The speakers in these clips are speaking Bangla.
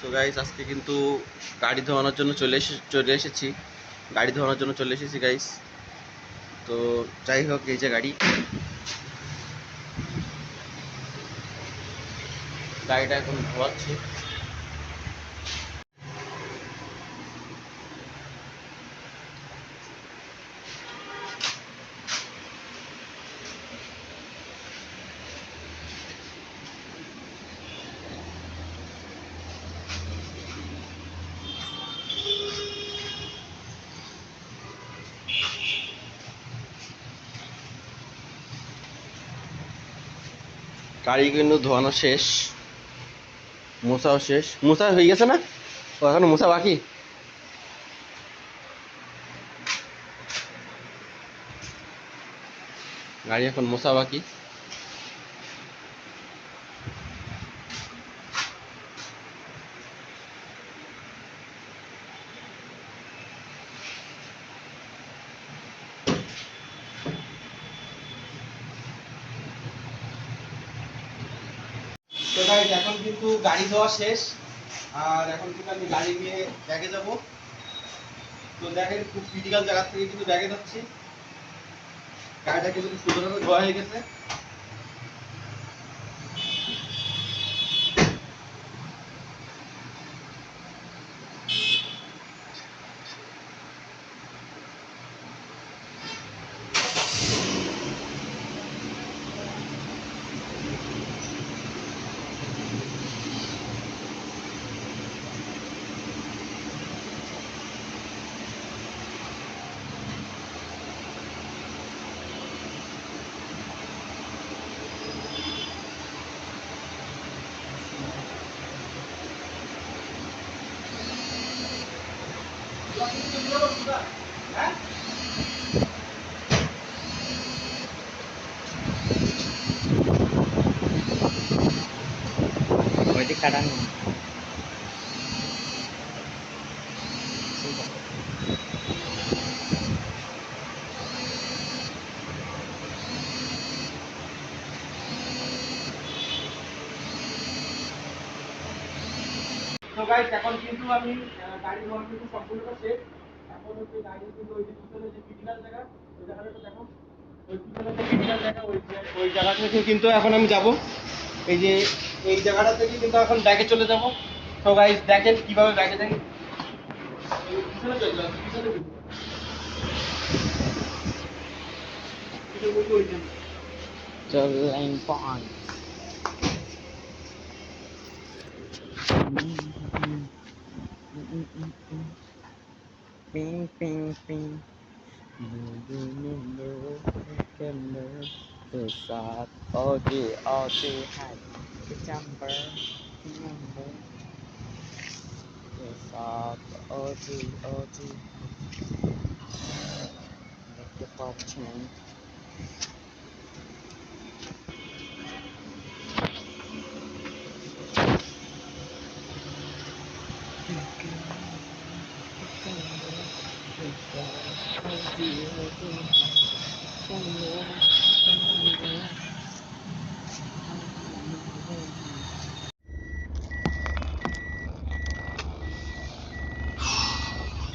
সো গাইস আজকে কিন্তু গাড়ি ধোয়ানোর জন্য চলে এসে চলে এসেছি। গাড়ি ধোয়ানোর জন্য চলে এসেছি গাইস তো যাই হোক, এই যে গাড়ি। গাড়িটা এখন ধোয়াচ্ছি। গাড়ি কিন্তু ধোয়ানো শেষ। মোছাও শেষ। মোছা হয়ে গেছে না? এখনও মোছা বাকি? গাড়ি এখন মোছা বাকি। গাইজ এখন কিন্তু গাড়ি ধোয়া শেষ। আর এখন কিন্তু আমি গাড়ি নিয়ে ব্যাগে যাব। তো দেখেন, খুব ক্রিটিক্যাল জায়গা থেকে কিন্তু ব্যাগে যাচ্ছি। গাড়িটা কিন্তু সুন্দরভাবে ধোয়া হয়ে গেছে। হ্যাঁ Pwede karang তো গাইস এখন কিন্তু আমি আহ, গাড়ি ধোয়া কিন্তু সম্পূর্ণ শেষ এখন হচ্ছে গাড়ি ওই যে যে ক্রিটিক্যাল জায়গা, ওই জায়গাটা দেখো। ওই যে ক্রিটিক্যাল জায়গা, ওই ওই জায়গা থেকে কিন্তু এখন আমি যাব। এই যে এই জায়গাটা থেকে কিন্তু এখন ব্যাগে চলে যাব। তো গাইস দেখেন কীভাবে ব্যাগে যাই পিছনে চলে পিছনে Ping, ping, ping. Do you know I can learn to The Oh, gee, oh, gee. The jumper, the number. The start, oh, gee, oh. Make the pop change.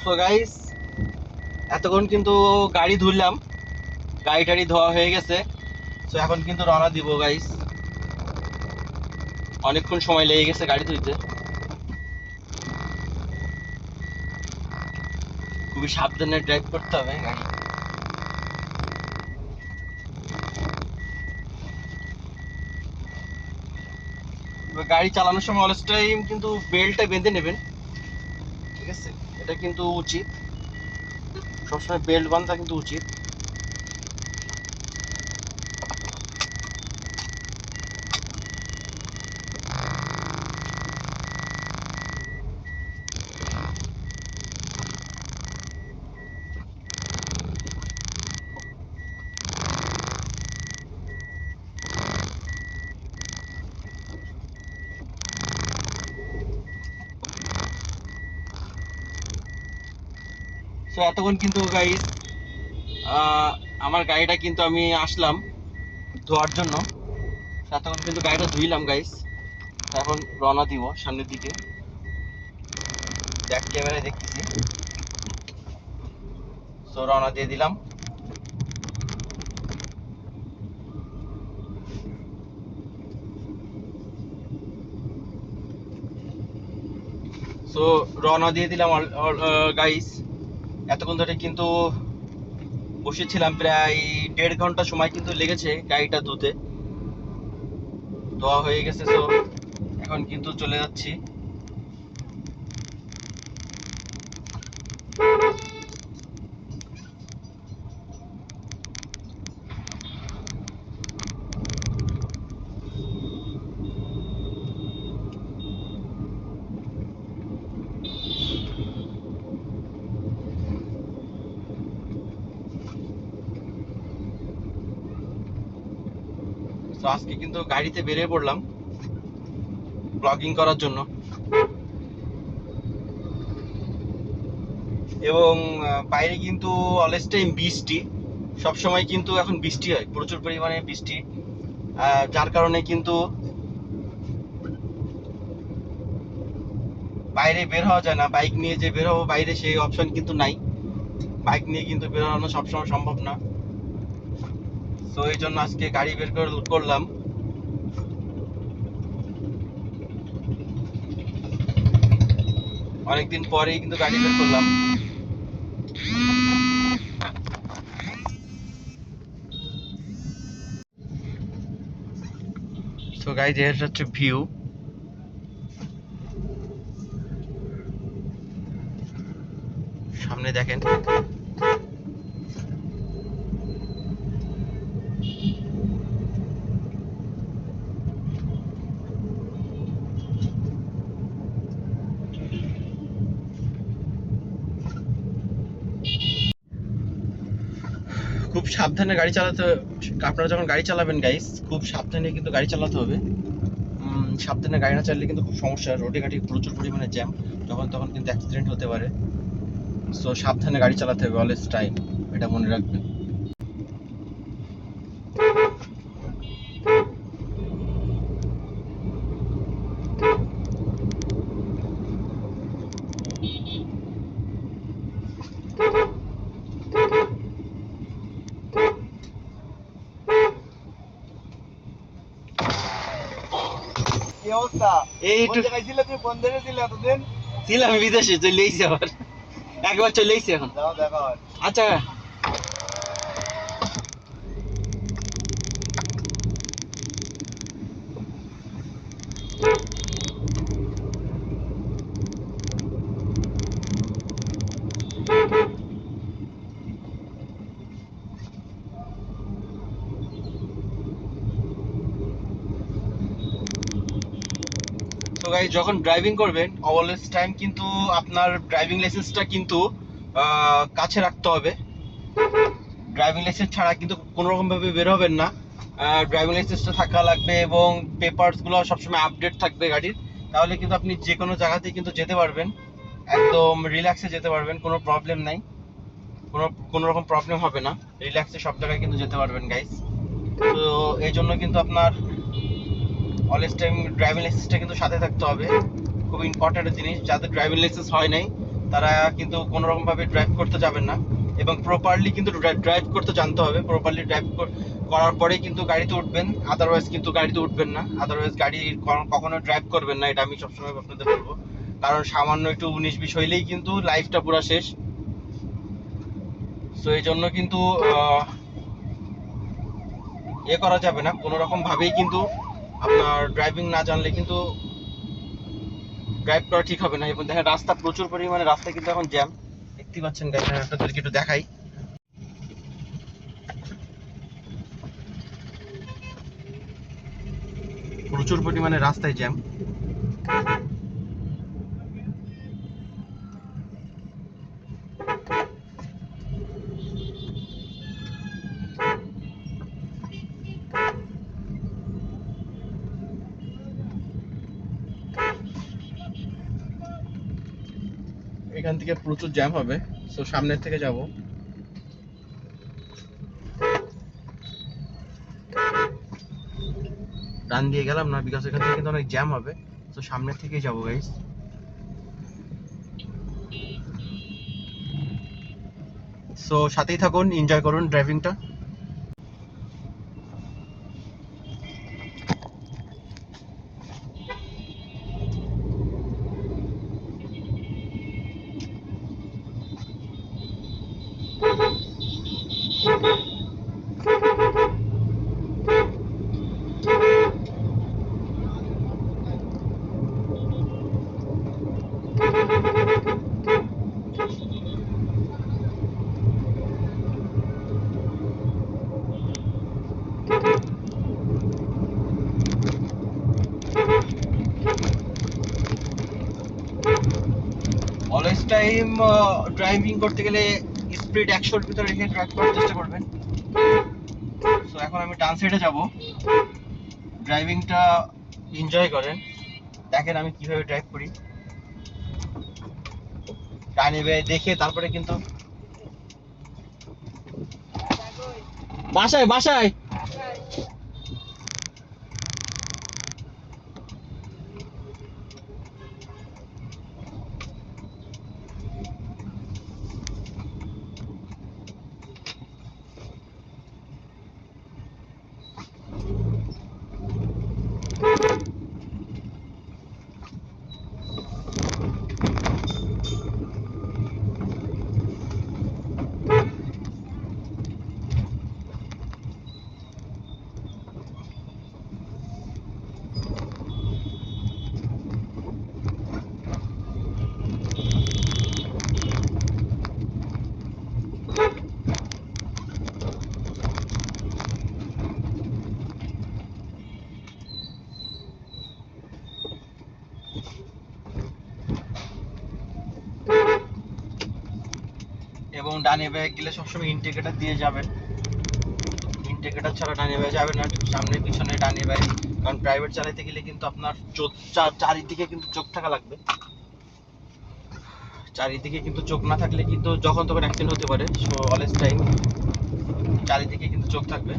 So guys এতক্ষণ কিন্তু গাড়ি ধুলাম গাড়ি টাড়ি ধোয়া হয়ে গেছে। সো এখন কিন্তু রওনা দিব গাইস অনেকক্ষণ সময় লেগে গেছে গাড়ি ধুইতে খুবই সাবধানে ড্রাইভ করতে হবে, গাড়ি। গাড়ি চালানোর সময় অলস টাইম কিন্তু বেল্টটা বেঁধে নেবেন, ঠিক আছে? এটা কিন্তু উচিত। সবসময় বেল্ট বাঁধা কিন্তু উচিত। সো এতক্ষণ কিন্তু গাইস আমার গাড়িটা কিন্তু আমি আসলাম ধোয়ার জন্য। এতক্ষণ কিন্তু গাড়িটা ধুইলাম গাইস এখন রওনা দিব সামনের দিকে। ব্যাক ক্যামেরায় দেখতেছি। সো রওনা দিয়ে দিলাম। সো রওনা দিয়ে দিলাম গাইস এতক্ষণ ধরে কিন্তু বসেছিলাম, প্রায় দেড় ঘণ্টা সময় কিন্তু লেগেছে গাড়িটা ধুতে। ধোয়া হয়ে গেছে তো এখন কিন্তু চলে যাচ্ছি। তো আজকে কিন্তু গাড়িতে বেরিয়ে পড়লাম ব্লগিং করার জন্য। এবং বাইরে কিন্তু অলওয়েজ টাইম বৃষ্টি। সব সময় কিন্তু এখন বৃষ্টি হয়, প্রচুর পরিমাণে বৃষ্টি। যার কারণে কিন্তু বাইরে বের হওয়া যায় না। বাইক নিয়ে যে বের হব বাইরে সেই অপশন কিন্তু নাই। বাইক নিয়ে কিন্তু বের হওয়ানো সবসময় সম্ভব না। তো এই জন্য আজকে গাড়ি বের করে করলাম। অনেকদিন পরেই কিন্তু গাড়ি বের করলাম। সো গাইজ এর হচ্ছে ভিউ সামনে দেখেন। খুব সাবধানে গাড়ি চালাতে আপনারা যখন গাড়ি চালাবেন গাইস খুব সাবধানে কিন্তু গাড়ি চালাতে হবে। সাবধানে গাড়ি না চালালে কিন্তু খুব সমস্যা। রোডে ঘাটে প্রচুর পরিমাণে জ্যাম তখন তখন কিন্তু অ্যাক্সিডেন্ট হতে পারে। সো সাবধানে গাড়ি চালাতে হবে অলওয়েজ টাইম এটা মনে রাখবেন। অবস্থা? এই একটু জায়গায় ছিলে তুমি? কোন দেশে ছিলে এতদিন? ছিলাম বিদেশে চলে আবার। একবার চলে এখন। হয়। আচ্ছা। তো গাইজ যখন ড্রাইভিং করবেন অলওয়েজ টাইম কিন্তু আপনার ড্রাইভিং লাইসেন্সটা কিন্তু কাছে রাখতে হবে। ড্রাইভিং লাইসেন্স ছাড়া কিন্তু কোনো রকম ভাবে বের হবেন না। ড্রাইভিং লাইসেন্সটা থাকা লাগবে এবং পেপারসগুলো সবসময় আপডেট থাকবে গাড়ির। তাহলে কিন্তু আপনি যে কোনো জায়গাতে কিন্তু যেতে পারবেন। একদম রিল্যাক্সে যেতে পারবেন, কোনো প্রবলেম নাই। কোনো কোনো রকম প্রবলেম হবে না। রিল্যাক্সে সব জায়গায় কিন্তু যেতে পারবেন গাইস তো এই জন্য কিন্তু আপনার অলওয়েজ টাইম ড্রাইভিং লাইসেন্সটা কিন্তু সাথে থাকতে হবে। খুব ইম্পর্ট্যান্ট জিনিস, যাদের ড্রাইভিং লাইসেন্স হয় নাই, তারা কিন্তু কোনো রকম ভাবে ড্রাইভ করতে যাবেন না এবং প্রপারলি কিন্তু ড্রাইভ করতে জানতে হবে। প্রপারলি ড্রাইভ করার পরেই কিন্তু গাড়িতে উঠবেন আদারওয়াইজ কিন্তু গাড়িতে উঠবেন না। আদারওয়াইজ গাড়ি কখনো ড্রাইভ করবেন না, এটা আমি সবসময় আপনাদের বলব। কারণ সামান্য একটু উনিশ, বিশ হইলেই কিন্তু লাইফটা পুরো শেষ। সো এই জন্য কিন্তু এ করা যাবে না। কোনো রকম ভাবেই কিন্তু আপনার ড্রাইভিং না জানলে কিন্তু ড্রাইভ করা ঠিক হবে না। এবং দেখেন রাস্তা প্রচুর পরিমাণে, রাস্তা কিন্তু এখন জ্যাম দেখতে পাচ্ছেন দেখেন আপনাদেরকে একটু দেখাই। প্রচুর পরিমাণে রাস্তায় জ্যাম এখান থেকে প্রচুর জ্যাম হবে সো সামনের থেকে যাব। ডান দিয়ে গেলাম না বিকজ এখান থেকে কিন্তু অনেক জ্যাম হবে তো সামনের থেকেই যাব গাইস সো সাথেই থাকুন এনজয় করুন ড্রাইভিংটা টাইম ড্রাইভিং করতে গেলে স্পিড একশোর ভিতরে রেখে ড্রাইভ করার চেষ্টা করবেন। সো এখন আমি ডান সাইডে যাব। ড্রাইভিংটা এনজয় করেন। দেখেন আমি কীভাবে ড্রাইভ করি। ডানে বাঁয়ে দেখে তারপরে কিন্তু বাসায় বাসায় এবং ডানে বাঁয়ে গেলে সবসময় ইন্ডিকেটার দিয়ে যাবেন। ইন্ডিকেটার ছাড়া ডানে বাঁয়ে যাবে না, সামনে পিছনে ডানে বাঁয়ে কারণ প্রাইভেট চালাইতে গেলে কিন্তু আপনার চোখ চারিদিকে কিন্তু চোখ থাকা লাগবে। চারিদিকে কিন্তু চোখ না থাকলে কিন্তু যখন তখন অ্যাক্সিডেন্ট হতে পারে সো অলওয়েজ টাইম চারিদিকে কিন্তু চোখ থাকবে।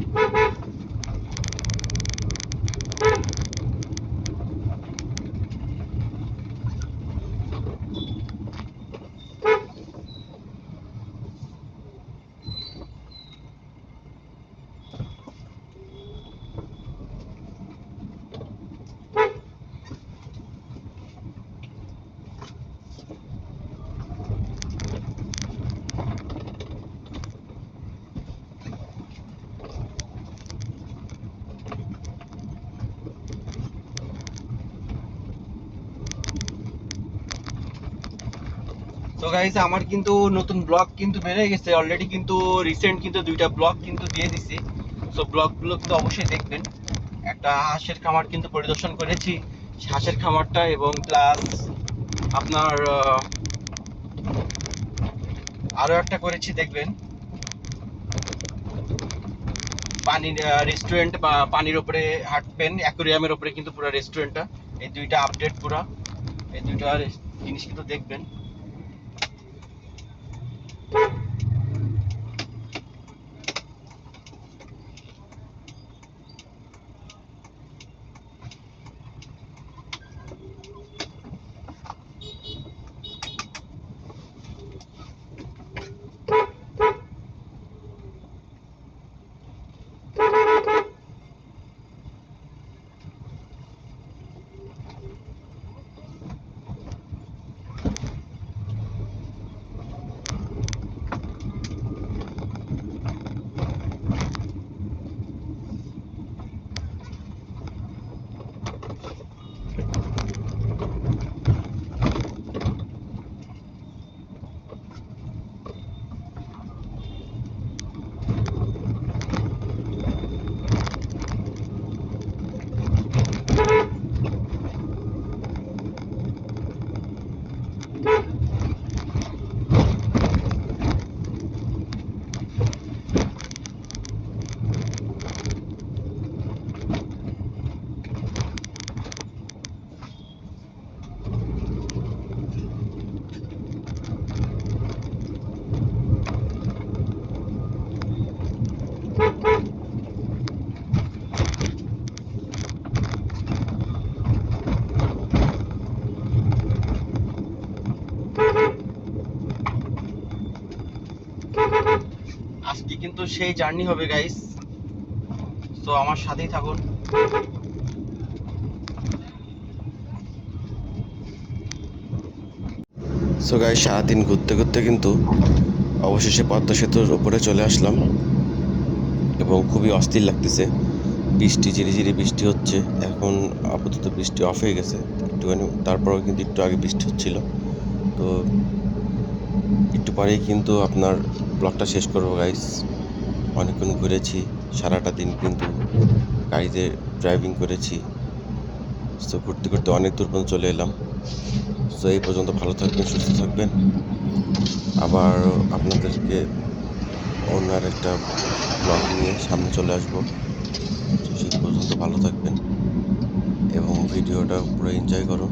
তো আমার কিন্তু নতুন ব্লগ কিন্তু বেড়ে গেছে। অলরেডি কিন্তু রিসেন্ট কিন্তু দুইটা ব্লগ কিন্তু দিয়ে দিছি। সো ব্লগগুলো কিন্তু অবশ্যই দেখবেন। একটা হাঁসের খামার কিন্তু পরিদর্শন করেছি। হাঁসের খামারটা এবং প্লাস আপনার আহ, আরও একটা করেছি দেখবেন। পানির রেস্টুরেন্ট বা পানির উপরে হাঁটবেন। অ্যাকোরিয়ামের উপরে কিন্তু পুরো রেস্টুরেন্টটা এই দুইটা আপডেট পুরো। এই দুইটা জিনিস কিন্তু দেখবেন। কিন্তু সেই জার্নি হবে গাইস তো আমার সাথেই থাকুন। সো গাই সারাদিন ঘুরতে ঘুরতে কিন্তু অবশেষে পদ্মা সেতুর উপরে চলে আসলাম। এবং খুবই অস্থির লাগতেছে। বৃষ্টি, ঝিরিঝিরি বৃষ্টি হচ্ছে। এখন আপাতত বৃষ্টি অফ হয়ে গেছে। একটুখানি, তারপরেও কিন্তু একটু আগে বৃষ্টি হচ্ছিল। তো, একটু পরেই কিন্তু আপনার ব্লগটা শেষ করব গাইস অনেকক্ষণ ঘুরেছি, সারাটা দিন কিন্তু গাড়িতে ড্রাইভিং করেছি। তো ঘুরতে ঘুরতে অনেক দূর পর্যন্ত চলে এলাম। তো এই পর্যন্ত ভালো থাকবেন, সুস্থ থাকবেন। আবার আপনাদেরকে অন্য আর একটা ব্লগ নিয়ে সামনে চলে আসব। সেই পর্যন্ত ভালো থাকবেন এবং ভিডিওটা পুরো এনজয় করুন।